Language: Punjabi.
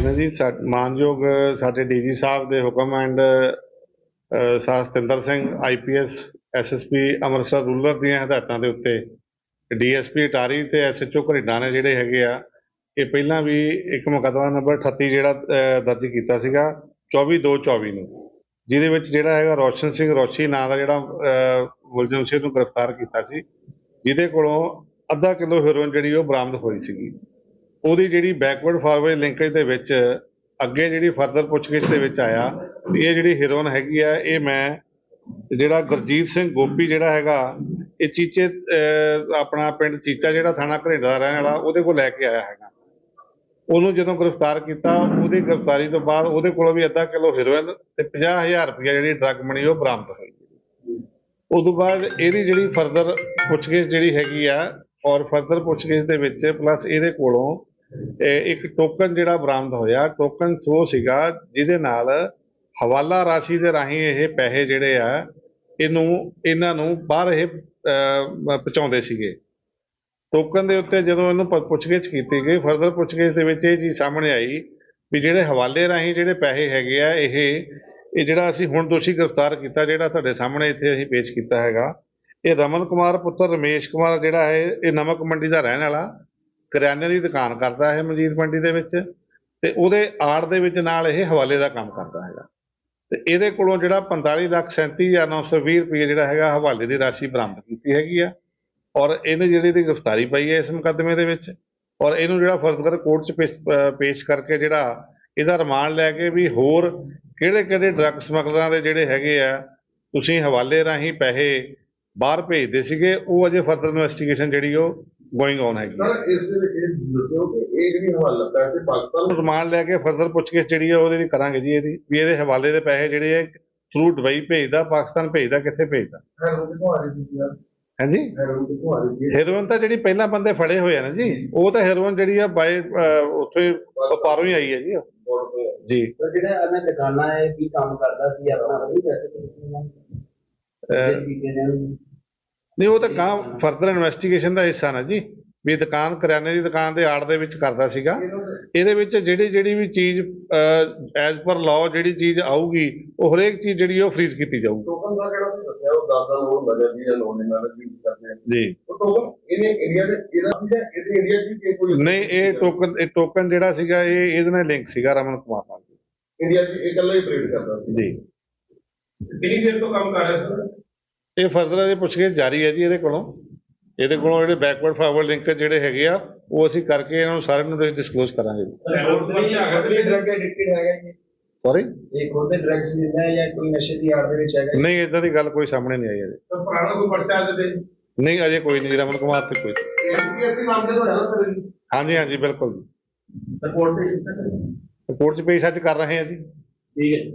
ਨੇ ਜੀ ਸਾ- ਮਾਨਯੋਗ ਸਾਡੇ ਡੀਜੀ ਸਾਹਿਬ ਦੇ ਹੁਕਮ ਐਂਡ ਸਾਹ Satinder Singh IPS SSP Amritsar rural ਦੀਆਂ ਹਦਾਇਤਾਂ ਦੇ ਉੱਤੇ ਡੀਐਸਪੀ ਅਟਾਰੀ ਤੇ ਐਸਐਚਓ ਘਰੇਡਾ ਨੇ ਜਿਹੜੇ ਹੈਗੇ ਆ ਇਹ ਪਹਿਲਾਂ ਵੀ ਇੱਕ ਮੁਕੱਦਮਾ ਨੰਬਰ 38 ਜਿਹੜਾ ਅਹ, ਦਰਜ ਕੀਤਾ ਸੀਗਾ 24/2/24 ਨੂੰ ਜਿਹਦੇ ਵਿੱਚ ਜਿਹੜਾ ਹੈਗਾ ਰੋਸ਼ਨ ਸਿੰਘ ਰੋਸ਼ੀ ਨਾਂ ਦਾ ਜਿਹੜਾ ਅਹ, ਮੁਲਜ਼ਮ ਸੀ ਨੂੰ ਗ੍ਰਿਫਤਾਰ ਕੀਤਾ ਸੀ ਜਿਹਦੇ ਕੋਲੋਂ ਅੱਧਾ ਕਿਲੋ ਹੈਰੋਇਨ ਜਿਹੜੀ ਉਹ ਬਰਾਮਦ ਹੋਈ ਸੀਗੀ। ਉਹਦੀ ਜਿਹੜੀ ਬੈਕਵਰਡ ਫਾਰਵਰਡ ਲਿੰਕੇਜ ਦੇ ਵਿੱਚ ਅੱਗੇ ਜਿਹੜੀ ਫਰਦਰ ਪੁੱਛਗਿੱਛ ਦੇ ਵਿੱਚ ਆਇਆ, ਵੀ ਇਹ ਜਿਹੜੀ ਹੀਰੋਇਨ ਹੈਗੀ ਆ, ਇਹ ਮੈਂ ਜਿਹੜਾ ਗੁਰਜੀਤ ਸਿੰਘ ਗੋਪੀ ਜਿਹੜਾ ਹੈਗਾ, ਇਹ ਚੀਚੇ ਆਪਣਾ ਪਿੰਡ ਚੀਚਾ ਜਿਹੜਾ ਥਾਣਾ ਘਰੇਡਾ ਦਾ ਰਹਿਣ ਵਾਲਾ, ਉਹਦੇ ਕੋਲ ਲੈ ਕੇ ਆਇਆ ਹੈਗਾ। ਉਹਨੂੰ ਜਦੋਂ ਗ੍ਰਿਫਤਾਰ ਕੀਤਾ, ਉਹਦੀ ਗ੍ਰਿਫਤਾਰੀ ਤੋਂ ਬਾਅਦ ਉਹਦੇ ਕੋਲੋਂ ਵੀ ਅੱਧਾ ਕਿਲੋ ਹੀਰੋਇਨ ਤੇ 50000 ਰੁਪਇਆ ਜਿਹੜੀ ਡਰੱਗ ਮਣੀ ਉਹ ਬਰਾਮਦ ਹੋਈ। ਉਸ ਤੋਂ ਬਾਅਦ ਇਹਦੀ ਜਿਹੜੀ ਫਰਦਰ ਪੁੱਛਗਿੱਛ ਜਿਹੜੀ ਹੈਗੀ ਆ, ਔਰ ਫਰਦਰ ਪੁੱਛਗਿੱਛ ਦੇ ਵਿੱਚ ਪਲੱਸ ਇਹਦੇ ਕੋਲੋਂ ਇੱਕ ਟੋਕਨ ਜਿਹੜਾ ਬਰਾਮਦ ਹੋਇਆ ਟੋਕਨ ਉਹ ਸੀਗਾ ਜਿਹਦੇ ਨਾਲ ਹਵਾਲਾ ਰਾਸ਼ੀ ਦੇ ਰਾਹੀਂ ਇਹ ਪੈਸੇ ਜਿਹੜੇ ਆ, ਇਹਨੂੰ, ਇਹਨਾਂ ਨੂੰ ਬਾਹਰ ਇਹ ਪਹੁੰਚਾਉਂਦੇ ਸੀਗੇ। ਟੋਕਨ ਦੇ ਉੱਤੇ ਜਦੋਂ ਇਹਨੂੰ ਪੁੱਛਗਿੱਛ ਕੀਤੀ ਗਈ ਫਰਦਰ ਪੁੱਛਗਿੱਛ ਦੇ ਵਿੱਚ ਇਹ ਚੀਜ਼ ਸਾਹਮਣੇ ਆਈ ਵੀ ਜਿਹੜੇ ਹਵਾਲੇ ਰਾਹੀਂ ਜਿਹੜੇ ਪੈਸੇ ਹੈਗੇ ਆ, ਇਹ ਇਹ ਜਿਹੜਾ ਅਸੀਂ ਹੁਣ ਦੋਸ਼ੀ ਗ੍ਰਿਫਤਾਰ ਕੀਤਾ, ਜਿਹੜਾ ਤੁਹਾਡੇ ਸਾਹਮਣੇ ਇੱਥੇ ਅਸੀਂ ਪੇਸ਼ ਕੀਤਾ ਹੈਗਾ, ਇਹ ਰਮਨ ਕੁਮਾਰ ਪੁੱਤਰ, ਰਮੇਸ਼ ਕੁਮਾਰ ਜਿਹੜਾ ਹੈ, ਇਹ ਨਮਕ ਮੰਡੀ ਦਾ ਰਹਿਣ ਵਾਲਾ। ਕਰਿਆਨੇ ਦੀ ਦੁਕਾਨ ਕਰਦਾ ਹੈ ਮਜੀਦ ਮੰਡੀ ਦੇ ਵਿੱਚ ਤੇ ਉਹਦੇ ਆੜ ਦੇ ਵਿੱਚ ਨਾਲ ਇਹ ਹਵਾਲੇ ਦਾ ਕੰਮ ਕਰਦਾ ਹੈਗਾ। ਤੇ ਇਹਦੇ ਕੋਲੋਂ ਜਿਹੜਾ 45 ਲੱਖ 37920 ਰੁਪਏ ਜਿਹੜਾ ਹੈਗਾ ਹਵਾਲੇ ਦੀ ਰਾਸ਼ੀ ਬਰਾਮਦ ਕੀਤੀ ਹੈਗੀ ਆ ਔਰ ਇਹਨੇ ਜਿਹੜੀ ਦੀ ਗ੍ਰਿਫਤਾਰੀ ਪਈ ਹੈ ਇਸ ਮੁਕੱਦਮੇ ਦੇ ਵਿੱਚ ਔਰ ਇਹਨੂੰ ਜਿਹੜਾ ਫਰਦਰ ਕੋਰਟ 'ਚ ਪੇਸ਼ ਪੇਸ਼ ਕਰਕੇ ਜਿਹੜਾ ਇਹਦਾ ਰਿਮਾਂਡ ਲੈ ਕੇ ਵੀ ਹੋਰ ਕਿਹੜੇ ਕਿਹੜੇ ਡਰੱਗ ਸਮਗਲਰਾਂ ਦੇ ਜਿਹੜੇ ਹੈਗੇ ਆ, ਤੁਸੀਂ ਹਵਾਲੇ ਰਾਹੀਂ ਪੈਸੇ ਬਾਹਰ ਭੇਜਦੇ ਸੀਗੇ, ਉਹ ਅਜੇ ਫਰਦਰ ਇਨਵੈਸਟੀਗੇਸ਼ਨ ਜਿਹੜੀ ਉਹ ਗੋਇੰਗ ਔਨ ਹੈਗੀ। ਸਰ ਇਸ ਦੇ ਵਿੱਚ ਇਹ ਦੱਸਿਓ ਕਿ ਇਹ ਜਿਹੜੀ ਹਵਾਲਾ ਪੈਸੇ ਪਾਕਿਸਤਾਨ ਰਿਮਾਂਡ ਲੈ ਕੇ ਫਰਦਰ ਪੁੱਛਗਿੱਛ ਜਿਹੜੀ ਆ ਉਹਦੀ ਕਰਾਂਗੇ ਜੀ ਇਹਦੀ ਵੀ ਇਹਦੇ ਹਵਾਲੇ ਦੇ ਪੈਸੇ ਜਿਹੜੇ ਆ ਥਰੂ ਦੁਬਈ ਭੇਜਦਾ ਪਾਕਿਸਤਾਨ ਭੇਜਦਾ ਕਿੱਥੇ ਭੇਜਦਾ? ਹੈਰੋਨ ਕਿੱਥੋਂ ਆ ਰਹੀ ਸੀ ਯਾਰ? ਹਾਂਜੀ? ਹੈਰੋਨ ਕਿੱਥੋਂ ਆ ਰਹੀ ਸੀ? ਹੈਰੋਇਨ ਤਾਂ ਜਿਹੜੀ ਪਹਿਲਾਂ ਬੰਦੇ ਫੜੇ ਹੋਏ ਆ ਨਾ ਜੀ ਉਹ ਤਾਂ ਹੈਰੋਇਨ ਜਿਹੜੀ ਆ ਬਾਈ ਉੱਥੇ ਪਾਰੋਂ ਹੀ ਆਈ ਹੈ ਜੀ ਬੋਰਡ ਤੇ ਜੀ। ਤਾਂ ਜਿਹੜਾ ਇਹਨਾਂ ਦੁਕਾਨਾਂ ਹੈ ਕੀ ਕੰਮ ਕਰਦਾ ਸੀ? ਆਪਣਾ ਉਹ ਵੀ ਪੈਸੇ ਅਹ ਕਿਤੇ ਨੇ ਨਹੀਂ ਉਹ ਤਾਂ ਕਾਂ ਫਰਦਰ ਇਨਵੈਸਟੀਗੇਸ਼ਨ ਦਾ ਹਿੱਸਾ ਨਾ ਜੀ। ਵੀ ਦੁਕਾਨ ਕਰਿਆਨੇ ਦੀ ਦੁਕਾਨ ਦੇ ਆੜ ਦੇ ਵਿੱਚ ਕਰਦਾ ਸੀਗਾ। ਇਹਦੇ ਵਿੱਚ ਜਿਹੜੀ ਜਿਹੜੀ ਵੀ ਚੀਜ਼ ਐਜ਼ ਪਰ ਲਾਅ ਜਿਹੜੀ ਚੀਜ਼ ਆਊਗੀ ਉਹ ਹਰੇਕ ਚੀਜ਼ ਜਿਹੜੀ ਉਹ ਫ੍ਰੀਜ਼ ਕੀਤੀ ਜਾਊਗੀ। ਟੋਕਨ ਦਾ ਜਿਹੜਾ ਤੁਸੀਂ ਦੱਸਿਆ ਉਹ 10 ਦਾ ਲੋਨ ਹੁੰਦਾ ਜਾਂ 20 ਦਾ ਲੋਨ ਇਹਨਾਂ ਦਾ ਵੀ ਕਰਦੇ ਜੀ। ਉਹ ਟੋਕਨ ਇਹਨੇ ਇੰਡੀਆ ਦੇ ਇਹਦਾ ਸੀ ਜਾਂ ਇਹਦੇ ਇੰਡੀਆ ਵੀ ਕੋਈ ਨਹੀਂ ਇਹ ਟੋਕਨ ਇਹ ਟੋਕਨ ਜਿਹੜਾ ਸੀਗਾ ਇਹ ਇਹਦੇ ਨਾਲ ਲਿੰਕ ਸੀਗਾ ਰਮਨ ਕੁਮਾਰ ਨਾਲ। ਇੰਡੀਆ 'ਚ ਇਹ ਇਕੱਲਾ ਹੀ ਟ੍ਰੇਡ ਕਰਦਾ ਸੀ। ਜੀ। ਕਿੰਨੀ ਦੇਰ ਤੋਂ ਕੰਮ ਕਰ ਰਿਹਾ ਸਰ ਇਹ ਫਰਦਰ ਅਜੇ ਪੁੱਛਗਿੱਛ ਜਾਰੀ ਹੈ ਜੀ ਇਹਦੇ ਕੋਲੋਂ। ਇਹਦੇ ਕੋਲੋਂ ਜਿਹੜੇ ਬੈਕਵਰਡ ਫਾਰਵਰਡ ਲਿੰਕ ਜਿਹੜੇ ਹੈਗੇ ਆ ਉਹ ਅਸੀਂ ਕਰਕੇ ਇਹਨਾਂ ਨੂੰ ਸਾਰਿਆਂ ਨੂੰ ਡਿਸਕਲੋਜ਼ ਕਰਾਂਗੇ। ਜੀ ਡਰਗ ਐਡਿਕਟਡ ਹੈਗਾ ਜੀ? ਸੌਰੀ ਇਹ ਖੁਦ ਡਰਗਸ ਲੈਂਦਾ ਹੈ ਜਾਂ ਕੋਈ ਨਸ਼ੇ ਦੀ ਆੜ ਦੇ ਵਿੱਚ ਹੈਗਾ ਨਹੀਂ ਇਦਾਂ ਦੀ ਗੱਲ ਕੋਈ ਸਾਹਮਣੇ ਨਹੀਂ ਆਈ ਅਜੇ ਪੁਰਾਣਾ ਕੋਈ ਪਰਚਾ ਦੇ ਨਹੀਂ ਅਜੇ ਕੋਈ ਨਹੀਂ ਰਮਨ ਕੁਮਾਰ ਤੇ ਕੋਈ। ਐਮਪੀਐਸਸੀ ਮਾਮਲੇ ਤੋਂ ਹੈ ਨਾ ਸਰ ਹਾਂਜੀ ਹਾਂਜੀ ਬਿਲਕੁਲ ਜੀ। ਰਿਪੋਰਟ ਤੇ ਕੋਰਟ 'ਚ ਪੇਸ਼ ਅੱਜ ਕਰ ਰਹੇ ਹਾਂ ਜੀ। ਠੀਕ ਹੈ